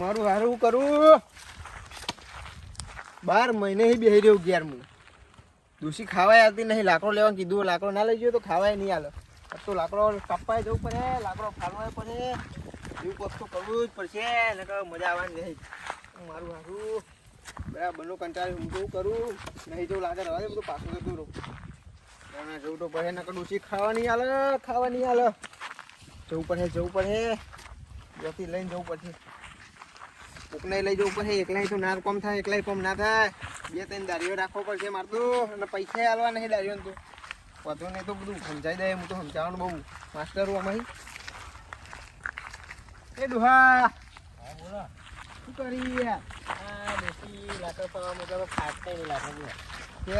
મારું હારું કરું. બાર મહિને બેહી રહ્યો ઘેર હું. દૂષી ખાવાય આવતી નહીં. લાકડો લેવા કીધું. લાકડો ના લઈ ગયો તો ખાવાય નહીં હાલ. તો લાકડો કાપવાય જવું પડે. લાકડો ફાડવાય પડે. એવું વસ્તુ કરવું જ પડશે. મજા આવવાની નહીં. મારું હારું. બરાબર બનો કંટાળી હું કેવું કરું. નહીં જવું લાગે દે બધું પાછું જતું રહું. ના ના જવું તો પડે નકર દૂષી ખાવાની નહીં ખાવાની આલે. જવું પડે જવું પડે. ત્યાંથી લઈને જવું પડશે કોકને લઈ જવું પડે, એકલાય તો ના કોમ થાય, એકલાય કોમ ના થાય. બે ત્રણ દારીઓ રાખવો પડશે મારે તો અને પૈસા હાલવા નહીં દારીઓ તો. વધુ નહીં તો બધું સમજાઈ દે હું તો સમજાવવાનું બહુ માસ્ટર હું અમારી એ દુહા. શું કરી યાર કે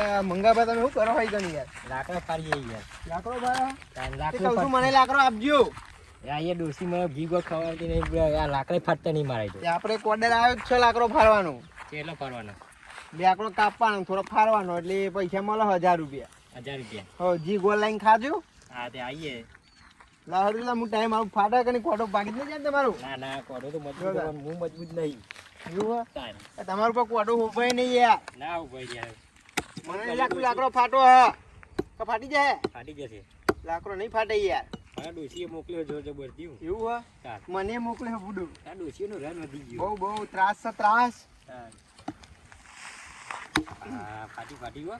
તમે શું કરો હોય ગણી યાર? લાકડો ફાડીએ યાર. લાકડો ભાઈ તાન કહું મને લાકડો આપજો. ડોસી મને ખવાડતી નહીં. આ લાકડે ફાટતા નહીં મારે તો. આપણે કોડર આવ્યો છે લાકડો ફાડવાનો? કેટલો ફાડવાનો? કાપવાનો થોડો ફાડવાનો એટલે પૈસા મળે હજાર રૂપિયા. હજાર રૂપિયા. હો જી ગોળ લાઈન ખાજો. હા તે આવીએ હું ટાઈમ આવું. ફાટા કરીને કોટો ભાગી જાય તમારું? ના ના કોડો તો મજબૂત. હું મજબૂત નહીં. તમારું પર ઉભાય નહીં યાર. ના ઉભાઈ યાર મને લાકડો ફાટો હે. તો ફાટી જાય ફાટી જશે. લાકડો નહીં ફાટે યાર. મારા ડોસીએ મોકલ્યો જો જબરથી હું. એવું હે? મને મોકલ્યો બુડું આ ડોસીઓનો રન વધી ગયો. બહુ બહુ ત્રાસ છે ત્રાસ. હા. ફાટી ફાટી હો.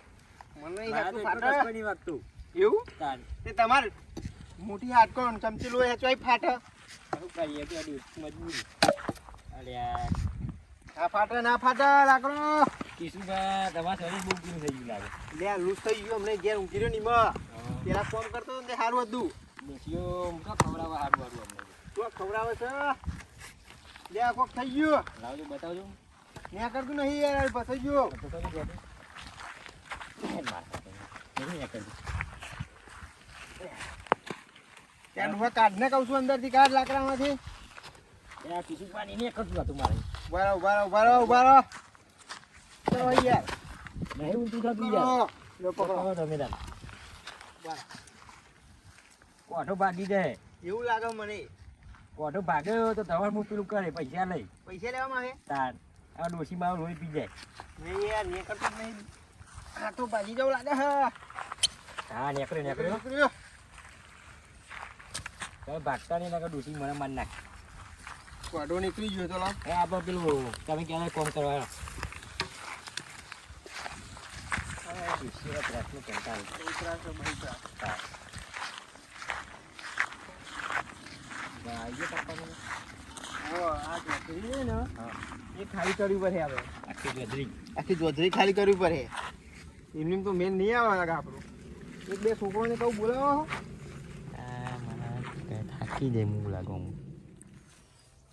મને તો ફાટે. નહીં વાગતું. એવું? તે તમારે મોટી હાટકો ચમચી એ ચોય ફાટે. શું કરીએ આ ડોસી અલ્યા ના ફાટે ના ફાટે લાકડો. કિશુભા દવા શરીર બહુ પીનું થઈ ગયું લાગે. લે લૂસ થઈ ગયું અમને ઘેર ઊંઘી રહ્યો નીમાં પેલા ફોન કરતો ને સારું હતું. ડોસીઓ તો ખવડાવવા સારું હારું અમને? તો ખવડાવે છે? લે કોક થઈ ગયું. લાવજો બતાવજો. ત્યાં કરતું નહીં યાર ફસાઈ ગયો. ત્યાં ડુહા કાઢને કહું છું અંદરથી કાઢ લાકડામાંથી. એ કિશુ પાણી નહીં કરતું હતું મારે. ઊભા રહો ઊભા રહો ઊભા રહો ઊભા રહો. ચલો યાર નહીં ઊંધું થતું યાર લો પકડો પકડો તમે તાર કોઠો ભાગી જાય એવું લાગે મને. કોઠો ભાગ્યો તો તમારે હું પેલું કરે પૈસા લઈ પૈસા લેવામાં આવે? તાર આ ડોસી માં લોહી પી જાય નહીં યાર નહીં કરતો નહીં. આ તો ભાજી જવું લાગે હા હા નેકળ્યો. નેકળ્યો તમે ભાગતા નહીં નાખો ડોસી મને માર નાખ વાઢો નીકળી ગયો તો લાવ. પેલું તમે ક્યારે કોમ કરવા પ્રશ્ન કંટાળો બહુ ત્રાસ છે, બહુ ત્રાસ. હા આવીએ પપ્પાને ખાલી કરવી પડે હવે આખી ગદરી આખી જોતરી ખાલી કરવી પડે. એમની તો મેન નહીં આવે આપણું. એક બે છોકરોને કહું બોલાવો થાકી જાય હું લાગો હું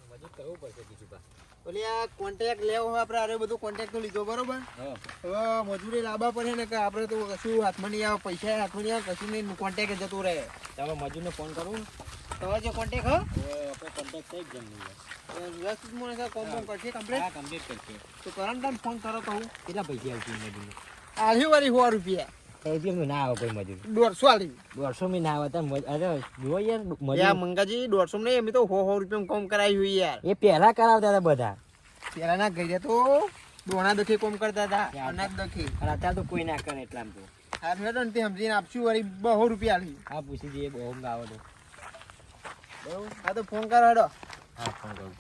મજૂર કરવું પડશે બીજું બા ઓલી આ કોન્ટેક્ટ લેવો હોય આપણે અરે બધું કોન્ટેક્ટ તો લીધો બરોબર? હા. હવે મજૂરી લાવવા પડે ને કે આપણે તો કશું હાથમાં નહીં આવે પૈસા હાથમાં નહીં આવે કશું નહીં કોન્ટેક્ટ જતું રહે. તમે મજૂરને ફોન કરું? તમારે જે કોન્ટેક્ટ હો? તો આપણે કોન્ટેક્ટ થઈ જ જમવું વ્યવસ્થિત મને સર કોમ કોમ કરશે કમ્પ્લીટ હા કમ્પ્લીટ કરશે. તો કરંટ ફોન કરો હું. કેટલા પૈસા આવશે મજૂરને આલ્યું વાળી સો રૂપિયા. ના આવે કોઈ મજૂર. દોઢસો આલી. દોઢસો મી ના આવે અરે જુઓ યાર મજૂર. મંગાજી દોઢસો નહીં એમ તો સો સો રૂપિયા કોમ કરાવી હોય યાર. એ પહેલા કરાવતા હતા બધા. પેલાના ઘરે તો દોણા દખી કોમ કરતા હતા અનાજ દખી. અત્યારે તો કોઈ ના કરે એટલામાં તો. હાર તો ને તે સમજીને આપશું વળી બહુ રૂપિયા આલી. હા પૂછી જઈએ બહુ ઊંઘ તો. બરોબર હા તો ફોન કરો હેડો. હા ફોન કરું.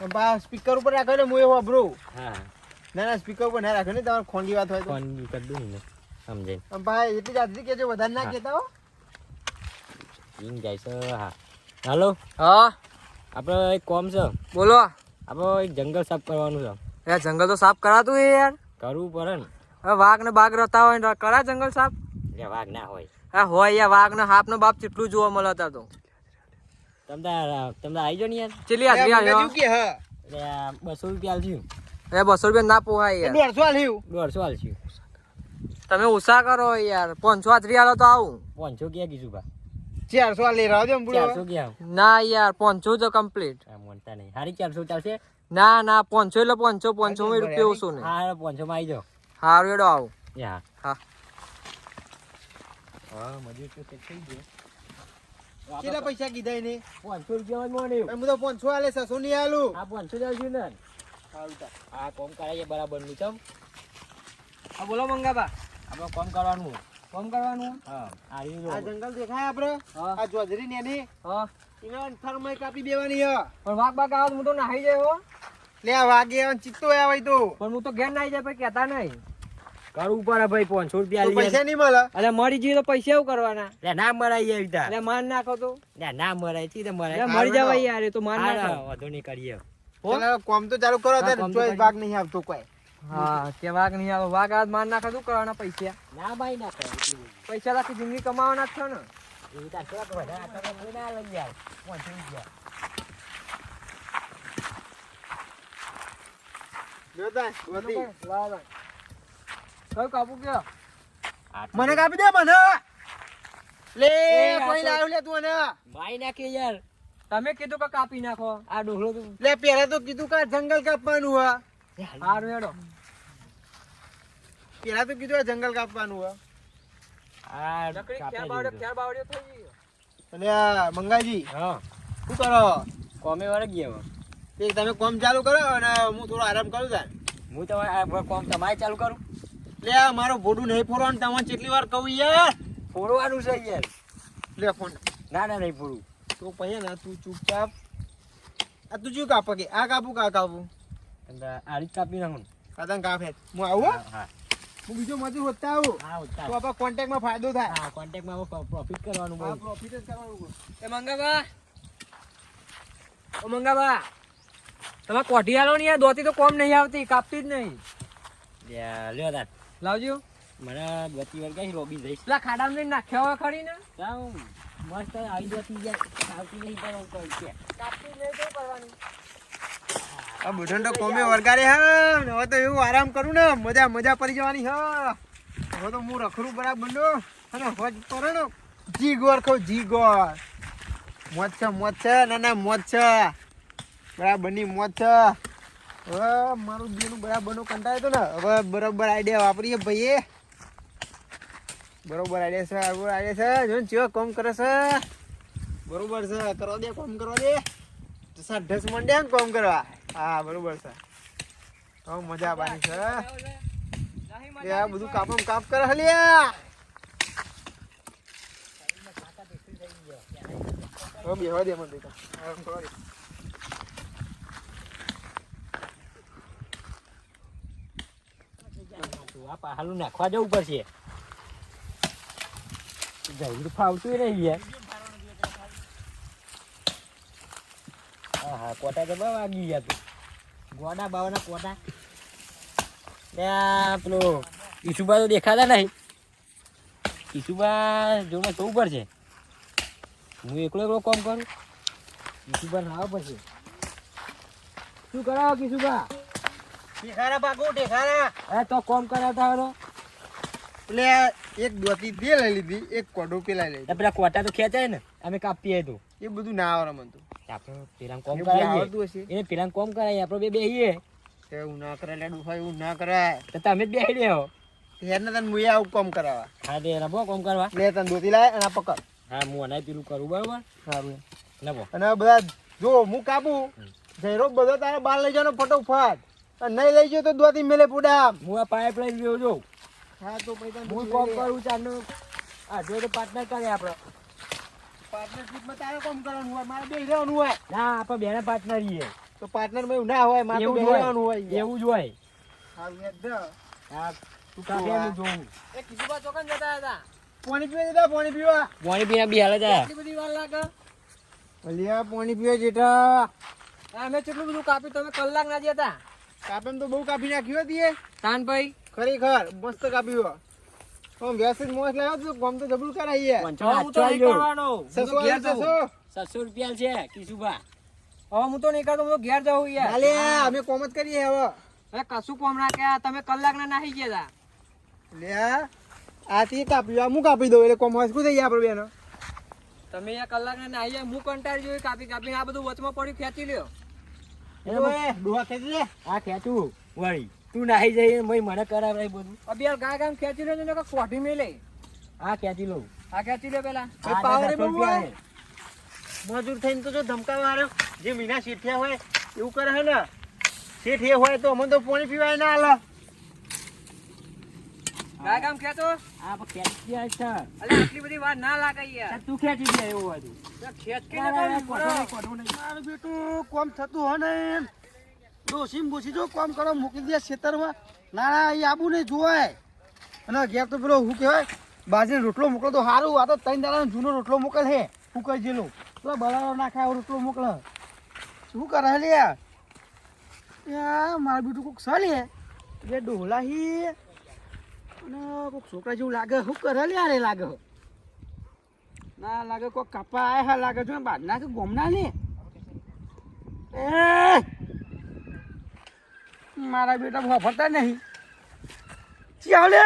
બા સ્પીકર ઉપર રાખો ને હું બ્રો હા ના ના સ્પીકર ઉપર ના રાખો ને તમારે ખોંડી વાત હોય તો. ફોન કરી દઉં ને. સમજાય. પણ ભાઈ એટલી જાતથી કેજો વધારે ના. કહેતા હો. ઈન જાય છે હા. હાલો હા. આપણે એક કોમ છે. બોલો. આપણે એક જંગલ સાફ કરવાનું છે. યાર જંગલ તો સાફ કરાતું એ યાર. કરવું પડે ને. હવે વાઘ ને બાઘ રહેતા હોય ને કરા જંગલ સાફ? એટલે વાઘ ના હોય. હા હોય યાર વાઘ ને હાપ નો બાપ કેટલું જોવા મળે હતા તો. તમને તમને આવી જાઓ ને યાર. ચેલી હાજરી આવ્યો? કે હા. બસો રૂપિયા આલશું. એ બસો રૂપિયા ના પોહાય યાર. દોઢસો આલ્યું. દોઢસો આલશું. તમે ઓછા કરો યાર. પાંચસો હાજરી આલો તો આવું. પાંચસો ક્યાં કીધું બા? ચારસો લઈ રહ્યો છે ચારસો ક્યાં? ના યાર પાંચસો તો કમ્પ્લીટ મોનતા નહીં. હારી ચારસો ચાલશે? ના ના પાંચસો એટલે પાંચસો પાંચસો માં રૂપિયા ઓછું નહીં. હા પાંચસો માં આવી જાઓ. હારું એડો આવું. યા. હા. હા મજૂર તો થઈ ગયો. કેટલા પૈસા કીધા એને? પાંચસો રૂપિયા મોડ્યું હું તો પાંચસો આલે છસો નહીં આલું. આ પાંચસો ને. સારું આ કોમ કરાવીએ બરાબર હા બોલો મંગાબા. આપણે કોમ કરવાનું કોમ કરવાનું? હા. આ જંગલ દેખાય આપણે? આ જોજરી ને એની. હા. એને અંથારમાં કાપી દેવાની હે. પણ વાગ બાગ આવે તો હું તો નાહી જાય હો. લે વાગે આવે ચિત્તો આવે તો. પણ હું તો ઘેર નાહી જાય પછી કહેતા નહીં. પડે ભાઈ પાંચસો રૂપિયા પૈસા નહીં મળે. અરે મરી જઈએ તો પૈસા એવું કરવાના. ના મરાય. અરે માર નાખો તો. ના મરાય છે મરાય? મરી જવાય યાર તો માર નાખો. વાંધો નહીં કરીએ. કોમ તો ચાલુ કરો ત્યારે ચોઈસ ભાગ નહીં આવતો કોઈ. હા કે વાઘ નહીં આવે. વાઘ આજ માર નાખે શું કરવાના પૈસા. ના ભાઈ ના કરે પૈસા રાખી જિંદગી કમાવાના જ છો ને. એવી રીતે થોડાક વધારે આટલા ના લઈ જાય. પાંચસો રૂપિયા જો તાય, વધી. લાવ લાવ. કયું કાપું કયો મને કાપી દે મને. લે કોઈ લાવ્યું લે તું ભાઈ નાખે યાર. તમે કીધું કે કાપી નાખો. આ ડોહલો તો લે પેલા તો કીધું કે જંગલ કાપવાનું હા હેડો. પેલા તો કીધું જંગલ કાપવાનું હા આ ખેર બાવડ્યો ખેર બાવડ્યો થઈ ગયો અને આ મંગાજી હા. શું કરો? કોમે વાળા ગયા. તે તમે કોમ ચાલુ કરો અને હું થોડો આરામ કરું તાર. હું તમારે કોમ તમારે ચાલુ કરું? લે આ મારો ભોડું નહીં ફોડવાનું તમને કેટલી વાર કહું યાર. ફોડવાનું છે યાર. લે ફોન ના ના નહીં ફોડું. તો પછી ના તું ચૂપચાપ આ તું શું કાપે કે? આ કાપું કા કાપું? અને આ કાપી નાખું આ કાપે હું આવું હો? હા હું. બીજો મજૂર હોતા આવું. હા ઉતાર. તો આપણા કોન્ટેક્ટમાં ફાયદો થાય. હા કોન્ટેક્ટમાં પ્રોફિટ કરવાનું હા પ્રોફિટ જ કરવાનું એ મંગાબા ઓ મંગાબા તમે કોઠી આલો ને યાર દોતી તો કોમ નહીં આવતી કાપતી જ નહીં. લ્યા, લ્યો તાર. લાવજો. મને બધી વાર કઈ રોબી જઈશ પેલા ખાડામાં જઈને નાખ્યા હવે ખરી ને? મસ્ત આવી જતી જાય આવતી નહીં પણ હું કહું છે કાપતી નહીં તો કરવાની? આ બુઢણ તો કોમે વરગારે હા હવે તો એવું આરામ કરું ને, મજા મજા પડી જવાની હા. હવે તો હું રખડું બરાબર બંડો અને હોજ ને જી ગોર ખો જી ગોર મોજ છે મોજ છે, ના ના મોજ છે. બરાબરની મોજ છે. હવે મારું જીનું બરાબરનું કંટાળ્યો તો ને, હવે બરોબર આઈડિયા વાપરીએ ભાઈએ. બરોબર આઈડિયા છે, બરોબર આઈડિયા છે. જો ને ચેવો કોમ કરે છે. બરોબર છે, કરવા દે, કોમ કરવા દે. ઢસ મંડ્યા કોમ કરવા. હા, બરોબર છે. તો મજા આવવાની છે. આ બધું કાપમ કાપ કરે હલ્યા હવે બેહવા દે મને. આરામ આ નાખવા જવું પડશે. તો ફાવતું નહીં યાર. હા હા કોટા તો બહુ વાગી ગયા તું. ગોડા બાવાના કોટા. ત્યાં પેલો ઈસુબા તો દેખાતા નહીં. ઈસુબા જોડે ઉપર છે. હું એકલો એકલો કોમ કરું? ઈસુબા લાવવા પડશે. શું કરાવો કિશુબા ટેકારા પાકો ટેકારા હા તો કોમ કરાવતા હોય એટલે એક દોતી તે લઈ લીધી એક કોડો પેલા લઈ તો પેલા કોટા તો ખેંચાય ને. અમે કાપીએ તો. એ બધું ના આવડે મને તો. આપણે પેલા કોમ કરાવી કરાવીએ હશે. એ પેલા કોમ કરાવીએ આપણે બે બેહીએ. તે એવું ના કરે લેડું હોય એવું ના કરાય. તો તમે જ બેહી રહ્યો હેર તને મુએ આવું કોમ કરાવવા. હા તે રબો કોમ કરવા. લે તને દોતી લાય અને આ પકડ. હા હું અને પેલું કરું બરાબર? સારું નબો અને બધા જો હું કાપું. જયરો બધો તારે બહાર લઈ જવાનો ફટોફટ અને નહીં લઈ ગયો તો દોતી મેલે પુડા હું આ પાઇપ લઈ રહ્યો જો. હા તો પછી તને હું કોમ કરું ચારનું આ જો તો પાર્ટનર કરે આપણે પાર્ટનરશિપમાં તારે કામ કરવાનું હોય? મારે બે રહેવાનું હોય. ના આપણે બેને પાર્ટનર રહીએ તો પાર્ટનરમાં એવું ના હોય મારે બે રહેવાનું હોય હોય એવું જ હોય. સારું યાદ ધર. હા તું કાપે હું જોઉં? એ કિશુબા ચોકન જતા હતા. પાણી પીવા જતા પાણી પીવા? પાણી બી હાલે જાય એટલી બધી વાર લાગે? પાણી પીવા જેઠા. અમે કેટલું બધું કાપ્યું? તમે કલાક ના જતા કાપેમ તો બહુ કાપી નાખ્યું હતી એ તાનભાઈ? ખરેખર મસ્ત કાપ્યું આમ વ્યવસ્થિત મોસ લાવ્યો તો કોમ તો જબરું કરાઈએ હું તો નહીં કરવાનો છસો જાઉં. રૂપિયા છે કિશુભા. હવે હું તો નહીં કરતો હું તો ઘેર જાઉં યાર. હાલે અમે કોમ જ કરીએ હવે. હવે કશું કોમ ના કે તમે કલાક ના નાહી ગયા લે આ તી કાપી આ હું કાપી દઉં એટલે કોમ હસકું થઈ ગયા આપણે બેનો. તમે આ કલાક ના નાહી હું કંટાળી જોઈ કાપી કાપી આ બધું વચમાં પડ્યું ખેંચી લ્યો. એ ડોહા ખેંચી લે. આ ખેંચું. વળી. તું નાહી જઈ ભાઈ મને કરાવે બધું. અબે યાર ગાય ગામ ખેંચી લો ને કોઠી મેલે હા ખેંચી લઉં. હા ખેંચી લે પેલા. એ પાવરે બહુ હોય. મજૂર થઈને તો જો ધમકાવા હારો જે મીના શેઠિયા હોય એવું કરે હે ને. શેઠ એ હોય તો અમને તો પાણી પીવાય ના આલા ગાય ગામ ખેંચો. આ પણ ખેંચી જાય છે. અલે આટલી બધી વાર ના લાગે યાર. તું ખેંચી જાય એવું હોય તો. ખેંચ ના, કોઠો કોઠો નહીં. મારું બેટું કોમ થતું હોય ને ડોસી ને બોસી જો કોમ કરો, મૂકી દે ખેતરમાં. ના ના એ આબુ નહીં જોવાય. અને ઘેર તો પેલો શું કહેવાય બાજરી રોટલો મોકલો તો સારું આ તો ત્રણ દાડાનો જૂનો રોટલો મોકલ હે ફૂકાઈ જેલો પેલા બળારો નાખે રોટલો મોકલે. શું કરે હે લે યા મારું બીજું કોઈક સલે એટલે ડોલા હી. અને કોઈક છોકરા જેવું લાગે. શું કરે લે રે લાગે? ના, લાગે કોઈ કપા આયા લાગે જો બાદ નાખે ગોમના લે એ મારા બેટા વાપરતા નહીં. ચાલે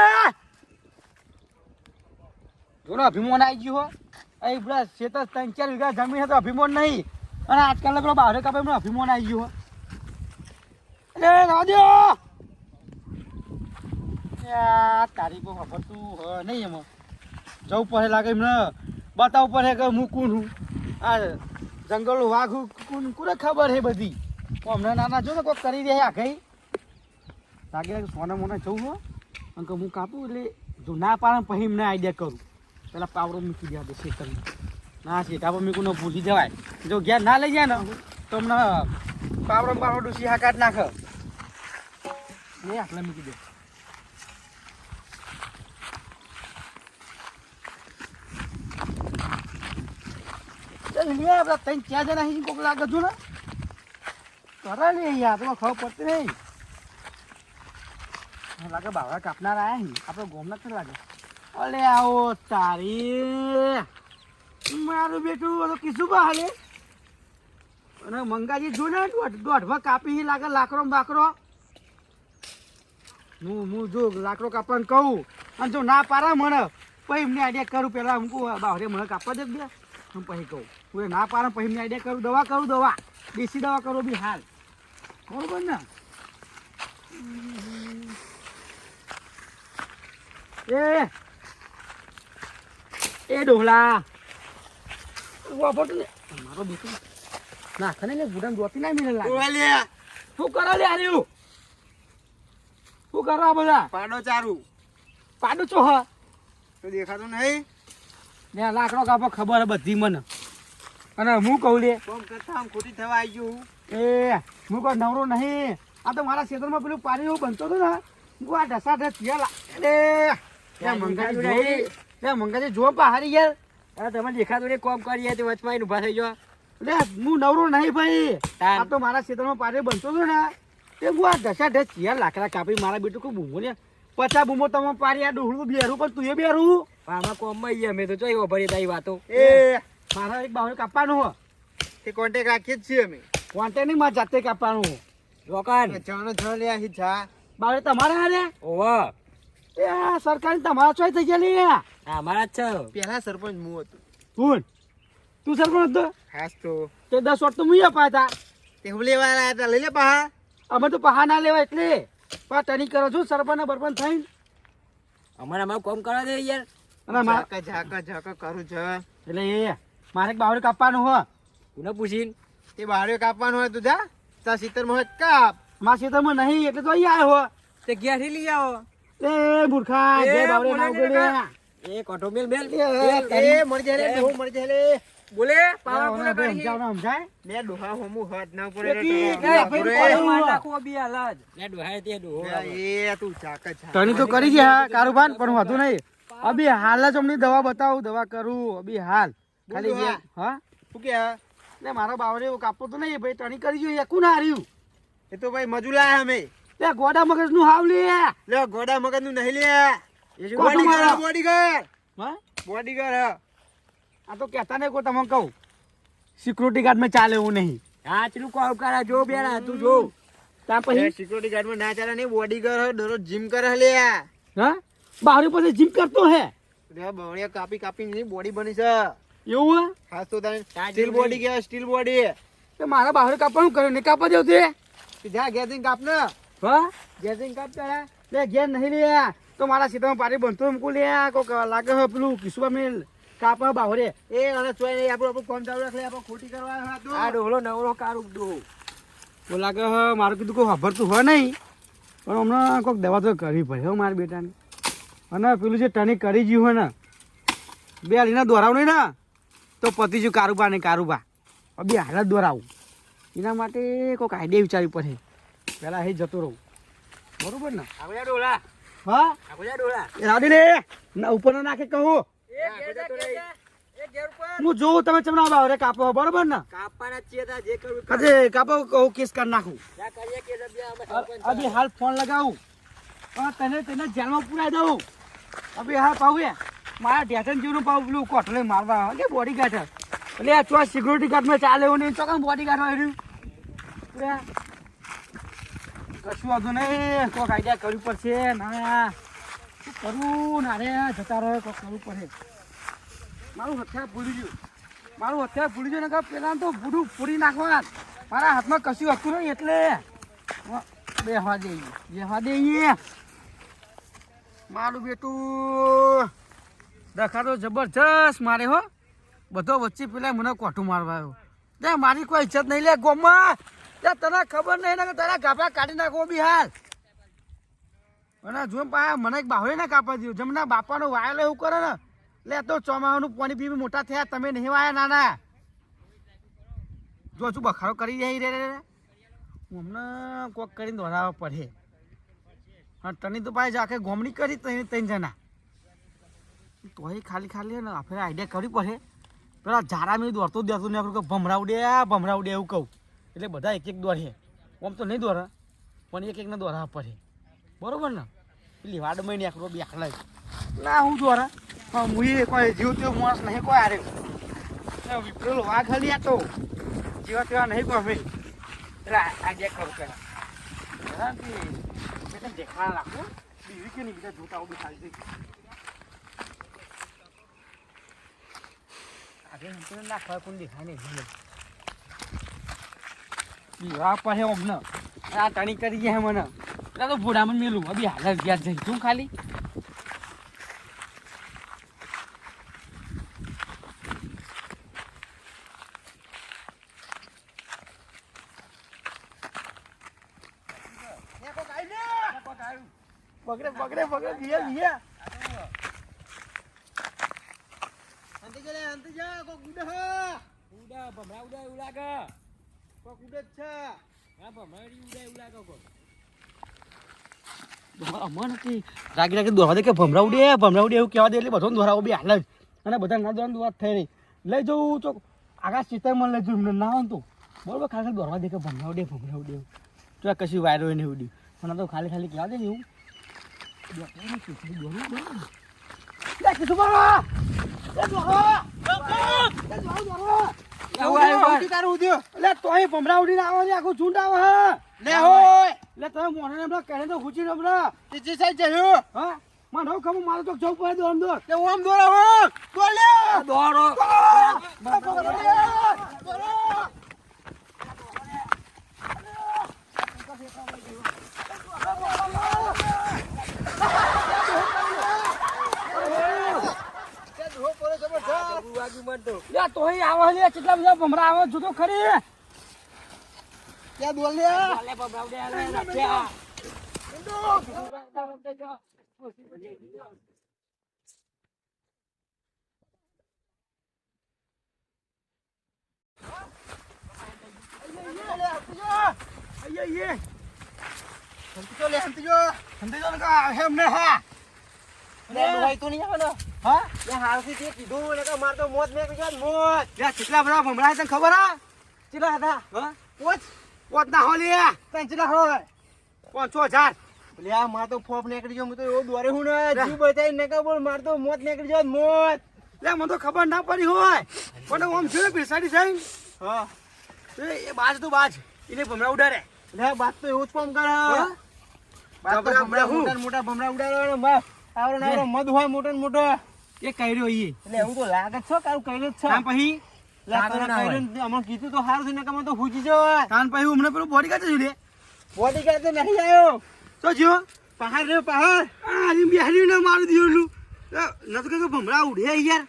જોડો અભિમાન આવી હો. અહીં પેલા શેતર ત્રણ ચાર વીઘા જમીન હતો અભિમાન નહીં. અને આજકાલ પેલો બહાર કાપે એમનો અભિમાન આવી ગયો એટલે રાધ્યો તારી કોઈ વાપરતું હ નહીં એમાં. જવું પડે લાગે એમને. બતાવવું પડે કે હું કોણ હું? આ જંગલ વાઘ કોને ખબર હે બધી? અમને નાના જો ને કોઈ કરી આ કઈ લાગે સોના મોના જવું હો. કે હું કાપું એટલે જો ના પાડે પછી એમને આઈડિયા કરું. પેલા પાવડો મૂકી દેવા દે શેતર ના શેઠા પર મીકું ભૂલી જવાય. જો ઘેર ના લઈ જાય ને, તો અમને પાવડો ને પાવડો ડૂસી હા કાઢ નાખે. એ આટલા મૂકી દે. બધા ત્રણ ચાર જણા કોક લાગે છું ને. કરે લે યાર, તો ખબર પડતી નહીં. લાગે બાવડા કાપનાર આયા ને, આપણે ગોમ નથી લાગે. અલે આવો તારી. મારું બેટું, ઓલો કીધું બા અને મંગાજી જો ને કાપી લાગે લાકડો બાકડો. હું હું જો લાકડો કાપવાનું કહું, અને જો ના પારા મને, પછી આઈડિયા કરું. પેલા હું બાવરે મને કાપવા દે બે. હું પછી કહું, હું ના પાડે પછી આઈડિયા કરું, દવા કરું, દવા. દેશી દવા કરો બી હાલ. બરોબર ને? એ એ ડોહલા વાપરતો ને મારો બેટો નાખે ને ગુડામ દોતી ના મિલે લાગે ઓલે શું કરો લે આર્યું શું કરો આ બધા પાડો ચારું પાડું હ તો દેખાતું નહીં ને લાકડો કાપો ખબર હે બધી મને અને હું કહું લે કોમ કરતા આમ ખોટી થવા આવી ગયું એ હું કોઈ નવરો નહીં આ તો મારા ક્ષેત્રમાં પેલું પાણી એવું બનતો હતો ને હું આ ઢસા ઢસ થયા લા મંગાજી જો પહાડી યાર. અરે તમે દેખાતું નહીં કોમ કરી તે વચમાં ઊભા થઈ ગયો લે હું નવરો નહીં ભાઈ. આ તો મારા ક્ષેત્રમાં પાછળ બનતો હતો ને. તે હું આ ઢસા ઢસ થયા લાકડા કાપી મારા બેટું કોઈ બૂમો ને પચા બૂમો તમે પારી આ ડોહળું બેરું પણ તું એ બેરું આમાં કોમમાં અમે તો જોઈ ભરી તારી વાતો. એ. મારા એક બાવને કાપવાનું હો. તે કોન્ટેક રાખીએ જ છીએ અમે. વાંટે નહીં મારે જાતે કાપવાનું. હો રોકાન જવાનો છ લે આ જા. બાવડે તમારે હાલે ઓવા. એ સરકારી તમારા ચોય થઈ ગયા લે આ અમારા જ છે. પહેલા સરપંચ હું હતું. તું તું સરપંચ હતો? ખાસ તો. તે દસ વર્ષ તો મુઈ અપાયા હતા તે હું લેવા આવ્યા હતા લઈ લે પહા. અમે તો પહા ના લેવા એટલે. પણ તની કરો છું સરપંચ બરપંચ થઈને. અમારે અમારું કોમ કરવા દે યાર. અને મારા ઝાકા ઝાકા ઝાકા કરું છે એટલે એ મારે એક બાવડે કાપવાનું હો. કોને પૂછીને? તે બારે કાપવાનું હોય તું જા. તા સિત્તેરમાં હોય તો કાપ. મારા ખેતરમાં નહીં એટલે તો અહીંયા આવ્યો હો. તે ઘેરથી લઈ આવો. એ મૂર્ખા જય બાવડે ના ઉગડે. એ કોઠો મેલ મેલ. એ મર જાય રે હું મર જાય રે બોલે પાવર પૂરા કરી સમજાવો ને સમજાય? મે ડોહા હોમુ હાથ ના પડે ભાઈ રે. લે ડોહાય તે ડોહો એ તું ચાક છા તની તો કરી ગયા કારુબાન પણ વાંધો નહીં. અભી હાલ જ અમને દવા બતાવું દવા કરું અભી હાલ. ખાલી બોલો હા? શું કે ને મારો બાવરે એવું કાપતો તો નહીં ભાઈ ટણી કરી ગયો એકું ના હાર્યું. એ તો ભાઈ મજુલા અમે. લે ગોડા મગજનું હાવ લે. લે ગોડા મગજનું નહીં લે. બોડીગર બોડીગર હા બોડીગર હા? આ તો કહેતા નહીં કો તમને કહું. સિક્યુરિટી ગાર્ડમાં ચાલે એવું નહીં. હા ચલું કોમ કરા જો બેરા તું જો. ત્યાં પછી? સિક્યુરિટી ગાર્ડમાં ના ચાલે નહીં બોડીગર હે દરરોજ જીમ કરે હે લે. હા? બહાર પછી જીમ કરતો હે? લે બવડિયા કાપી કાપી ની બોડી બની છે. એવું હે? હા તો તને સ્ટીલ બોડી કે સ્ટીલ બોડી તો મારા બહાર કાપવાનું કર્યું ને કાપા દેવ તે સીધા જા ગેસિંગ કાપ ને હા? ગેસિંગ કાપ તારા લે ઘેર નહીં લે. તો મારા સીતામાં પાણી બનતો મૂકું લે. કોક લાગે હે પેલું કિશુબા મેં કાપા બાવરે એ અને ચોય નહીં આપણું આપણું કોમ ચાલુ રાખલે આપણે ખોટી કરવા આ ડોહલો નવરો કારું ડોહો? તો લાગે હ મારું કીધું કોઈ વાપરતું હોય નહીં. પણ હમણાં કોઈક દવા તો કરવી પડે હો મારા બેટાને. અને પેલું જે ટનિક કરી ગયું હોય ને બે હાલીના દોરાવું નહીં ને. તો પતી જુ કારુબા. ને કારુબા બે હાલ દોરાવું. એના માટે કોઈક આઈડિયા વિચારવી પડે. પહેલાં અહીં જતો રહું. બરોબર ને? આપણે ડોલા. હા? આપણે ડોલા. એ રાડી લે ના ઉપર ના નાખે કહું. એ ઘેર જા, ઘેર જા. એ ઘેર ઉપર. હું જોઉં તમે ચમના બાવરે કાપો બરોબર ને? કાપવાના છીએ તા જે કરવું અરે કાપો કહું કેસ કરી નાખું. અભી હાલ ફોન લગાવું. પણ તને તને જેલમાં પુરાઈ દઉં. અભી હાલ પાવું એ મારા ઢેસન જેવું પાવું પેલું કોટલે મારવા કે બોડી ગાર્ડ એટલે આ ચો સિક્યુરિટી ગાર્ડમાં ચાલે એવું નહીં. ચોકન બોડી ગાર્ડ આવ્યું કશું વાંધો નહીં. કોઈક આઈડિયા કરવી પડશે. ના. શું કરવું ના રે, જતા રહે કોઈક કરવું પડે. મારું હથિયાર ભૂલી ગયું. મારું હથિયાર ભૂલી ગયું ને કે પેલા તો ભૂડું ફોડી નાખવા મારા હાથમાં કશું હતું નહીં એટલે. બેહવા દઈએ બેહવા દઈએ મારું બેટું દખાડો જબરજસ્ત મારે હો. બધો વચ્ચે પેલા મને કોઠું મારવા આવ્યો. મારી કોઈ ઇજ્જત નહીં લે ત્યાં તને ખબર નહીં ને તારા ગાભા કાઢી નાખો બી હાલ. અને જો પા મને બાહોય ના કાપા દીધું. જમના બાપાનો વાયલો એવું કરે ને, લે તો ચોમાસાનું પાણી પીવી મોટા થયા, તમે નહીં વાયા નાના. જો શું બખારો કરી જાય રે રે હમણાં કોક કરીને દોડાવવા પડે. હા તને તો પાછી આખે ગોમણી કરી ત્રણ ત્રણ જણા. તોય ખાલી ખાલી ને, આપણે આઈડિયા કરવી પડે. પેલા ઝાડા મેં દોડતો દેતું ને કે ભમરાવડે ભમરાવડે એવું કહું. એટલે બધા એક એક દોરે આમ તો નહીં દોરા, પણ એક એકને દોરા પડે બરોબર ને? પેલી વાડ મહિને એકલો બી આખલા ના, હું દોરા. પણ હું એ કોઈ જીવ તેવો માણસ નહીં, કોઈ આરે પેલો વાઘ હલી તો. જેવા તેવા નહીં કોઈ કરું પેલા બરાબર. એટલે દેખાડા રાખો બીજી કે નહીં, બીજા જોતા ઊભી ખાલી હંતર ના ખબર કોણ દેખાય નહીં. બીવા પાસે અમને. આ તણી કરી ગયા મને. તો ભોડામાં મેલું. અભી હાલ ગયા જઈ ખાલી પકડે પકડે પકડે બીએ બીએ અંતે ગલે અંતે જા કોક ગુડે હ ઉડા ભમરા ઉડા એવું લાગે કોક ગુડે જ છે હા ભમરાડી ઉડા એવું લાગે કોક અમર નથી રાગી રાગી દોરવા દે કે ભમરાવડે ભમરાવડે એવું કહેવા દે એટલે બધો દોરાવો બી હાલ જ. અને બધા ના દોરા વાત થઈ રહી. લઈ જવું તો આગા ચિત્તરમાં લઈ જવું ના હોય ને તો. બરોબર, ખાલી દોરવા દે કે ભમરાવડે ભમરાવડે એવું. તો આ કશું વાયરો નહીં ઉડ્યું પણ તો ખાલી ખાલી કહેવા દે ને એવું. દોરવા દોરવું દોરો! દોરો, દોરો! ઉધી તારું ઉધ્યો લે તોય ભમરાવડીને આવે ને આખું ઝુંડ આવે હા. લે હોય. લે તમે મોઢાને હમણાં કહે તો ખૂચી હમણાં. ત્રીજી સાઈડ જયું હા? મને હવે ખબર મારે તો જવું પડે દોર દોર તે ઓમ દોરો હો. દોર લે દોડો. તે ધો પડે તો લે તોય આવે લે કેટલા બધા ભમરા આવે જોતો ખરી. ત્યાં દોર લે અલે ભમરાવડે અલે રખ્યા. આઈએ આઈએ અંતે જો. લે જો સંતે જો ને કા હે અમને હા. કેટલા બધા ભમરા તને ખબર હા? ચીલા હતા? હા? પોચ. પોત ના હો લે. તને ચીલા હોય? પાંચસો હજાર. એટલે આ માર તો ફોપ નીકળી ગયો હું તો એવો દોરે હું ને જીવ બતાવી ને બોલ માર તો મોત નીકળી ગયો મોત. એટલે મને તો ખબર ના પડી હોય. પણ આમ જોયું પીસાડી થઈ હા. એ બાજ તો બાજ. એને ભમરા ઉડાડે. લે બાત તો એવું જ કામ કરે. મોટા ભમરા ઉડાડે બસ. આવરો ને આવરો મધ હોય મોટો ને મોટો. એ કર્યો ઈ. એટલે એવું તો લાગે છો કે કઈ જ છે? તાન પછી કર્યું અમને કીધું તો સારું થઈને ને કે મને તો હુજી જો તાન પછી હમણાં પેલું બોડી કાચે જોડે બોડી કાચે નહીં આવ્યો. તો જો. પહાડ રહ્યો પહાડ. આ બિહારી ને મારી દીધું નતું કે ભમરા ઉડે યાર.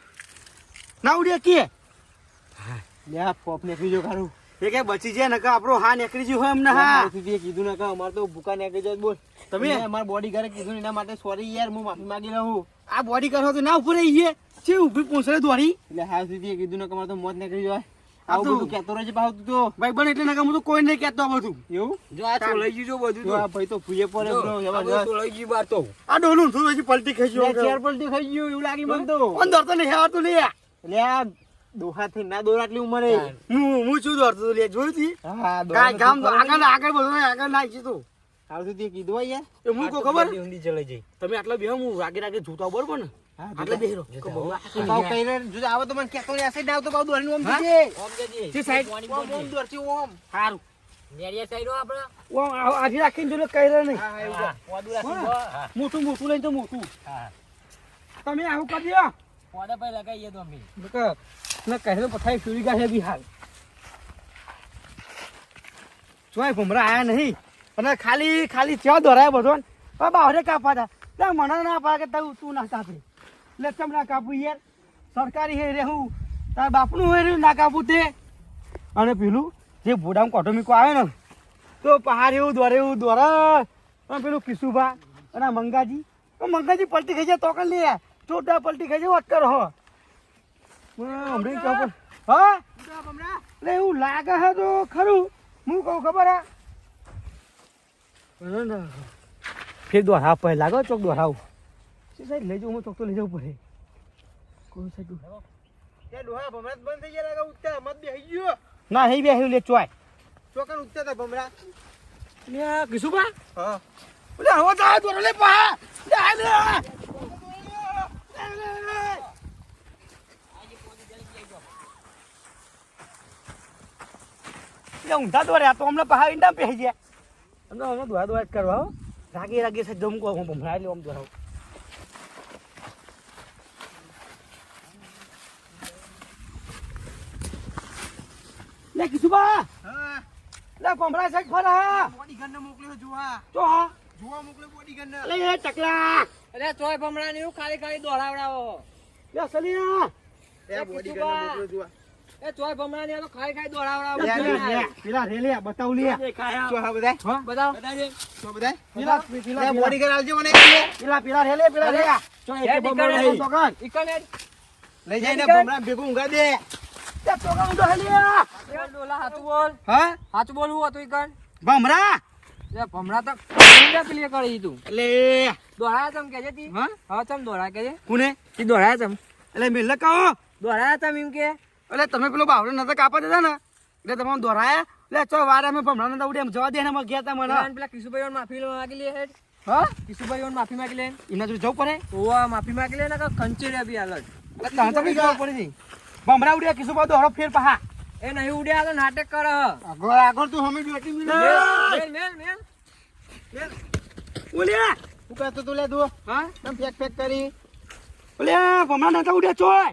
ના ઉડે કે. લે પોપ ને પીજો ખારું એ કે બચી જાય નકા આપણો હા નીકળી ગયો હોય અમને હા. કીધું ના કહો અમારે તો ભૂકા નીકળી જાય બોલ. તમે? અમાર બોડી ઘરે કીધું એના માટે સોરી યાર હું માફી માંગી લઉં આ બોડી કરો તો ના ઉપર રહી છે ઊભી પૂંછડે દોડી એટલે હા સુધી કીધું ને કે તો મોત નીકળી જાય. આવું તો- બધું કહેતો રહેજે ભાવ તું તો. ભાઈ બને એટલે નકા હું તો કોઈ નહીં કહેતો આ બધું. એવું? જો આ તો લઈ ગયું બધું જો આ ભાઈ તો ફૂયે પડે બ્રો જબરજસ્ત. તો લઈ ગયું બાર તો. આ ડોલું શું પલટી ખાઈ લે, ગયો ચેર પલટી ખાઈ ગયું એવું લાગી મને તો. અંદર તો નહીં આવતું લે આ દોહાથી ના દોર આટલી ઉંમરે હું હું શું દોરતો લે જોયું તી? હા ગામ આગળ આગળ બધું આગળ નાખી તું. આવ સુધી કીધું યાર. એ હું ખબર? ઊંડી ચલે જઈ તમે આટલા બે હું રાગે રાગે જોતા બરોબર ને. આટલા આ જો આવો તો મને આ આવતો દોરીને ઓમ હા? ઓમ જજે. જે. સાઈડ પાણી ઓમ, ઓમ પડજે. ઓમ. સારું નેરિયા સાઈડ આપણે. ઓ આજી રાખીને જોડે કહી નહીં. હા, હા, એવું કર. વાદું રાખીને. હા. હા. મોટું મોટું લઈને તો મોટું. હા. તમે આવું કરી દો. ભાઈ લગાઈએ તો અમે. ને કહે તો પથારી બી હાલ. જોય ભમરા આયા નહીં. અને ખાલી ખાલી ત્યાં દોરાય બાવરે કાપવા હતા. લે મને ના પાડે કે તું તું ના કાપે. ચમ ના કાપું યાર? સરકારી હે રે હું. તારા બાપનું હે ના કાપું તે. અને પેલું જે ભોડામાં કોટો મીકો આવે ને, તો પહાડ એવું દોરે એવું દોરે. પેલું કિશુભા અને મંગાજી. મંગાજી પલટી ખાઈ જાય તો કર લે ચોટા પલટી ખાઈ જાય હમણાં કહું પણ હા એટલે એવું લાગે છે તો ખરું હું કહું ખબર હે. ફેર દોરા પહે લાગો ચોક દોરાવ સાઈડ લઈ જાઉં હું ચોક તો લઈ જવું પડે સાઈડ દોરાવ. ત્યાં ડોહા ભમરા બંધ થઈ ગયા લાગે ઉગતા મત બેહી ગયો ના નહીં બેહ્યું લે ચોય ચોકન ઉગતા હતા ભમરા લે કીશું બા હા લે હવે તો દોરા લે પા લે લે લે, લે, લે. લે ઊંધા દોર્યા તો અમને પહાડ ઈંડા પહેરી ગયા. અમને અમે દોરા દોરા જ કરવા રાગી રાગી રાગે છે જમકો હું ભમરા એટલે આમ દોરાવ લે કીધું બા હા. લે ભમરા સાઈડ ફરા બોડી ગન મોકલ્યો જોવા તો હા. જોવા મોકલ્યો બોડી ગન લે એ ટકલા. અરે તોય ભમરા ને એવું ખાલી ખાલી દોડાવડાવો. લે સલિયા એ બોડી ગન મોકલ્યો જોવા એ ચોય ભમરા ને તો ખાલી ખાલી લે, દોડાવડાવો લે, લે. પેલા રે લે બતાવ લે. જો હા બધાય? હા બતાવો. જો બધાય? પેલા પેલા બોડી ગન આલજો મને પેલા પેલા રે લે પેલા રે. ચો એક બમણો નીકળ, તો કર ઈકણ લઈ જઈને. ભેગું ઊંઘા દે. તે બોલ, ડોલા, હાચું બોલ. હા? હાચું હતું ઈકણ ભમરા? લે ભમરા તો ઊંડા પેલી કરી તું એટલે દોડાયા તમ કેજે તી? હા? હા તમ દોડાયા કેજે? કોને? તી દોડાયા તમ. એટલે મેલે કહો દોડાયા તમ એમ કે? એટલે તમે પેલો બાવડો નતા કાપા દેતા ને? એટલે તમે દોરાયા? એટલે ચો વાર અમે ભમણા નતા ઉડે એમ જવા દે ને અમે ગયા તા મને. પેલા કિશુભાઈ માફી માંગી લે હેડ. હા? કિશુભાઈ માફી માંગી લે. એના જોડે જવું પડે? ઓવા માફી માંગી લે ને કંચેરિયા બી હાલત એટલે તને તો બી જવું પડે છે ભમરા ઉડ્યા કિશુભાઈ દોરો ફેર પહા. એ નહીં ઉડ્યા તો નાટક કર. આગળ આગળ તું હમી બેટી મિલ મેલ મેલ મેલ. ઓલ્યા હું કહેતો તું લે તું? હા? તમ ફેક ફેક કરી? ઓલ્યા ભમણા નતા ઉડ્યા ચોય.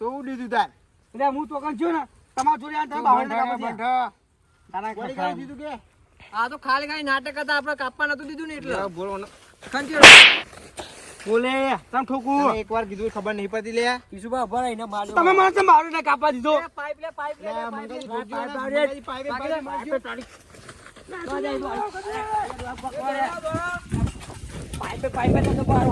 તો ઉડી દીધું. એટલે હું તો કણ છું ને તમારા જોડે આ તમે કાપા. તારા બોડી ખખા દીધું કે આ તો ખાલી ખાલી નાટક હતા આપણે કાપવા નતું દીધું ને એટલે બોલો ને કંચેરિયા બોલે તમ ઠોકુ એક એકવાર કીધું ખબર નહીં પડતી લે કિશુભાઈ ઊભા રહીને મારજો તમે મને તો બાવળને કાપા દીધો પાઇપ લે પાઇપ લે લે, પાઇપ લે પાઇપ લે પાઇપ મંગાજી પાઇપે પાઇપે મારજો. પાઇપે પાઇપે તો બહાર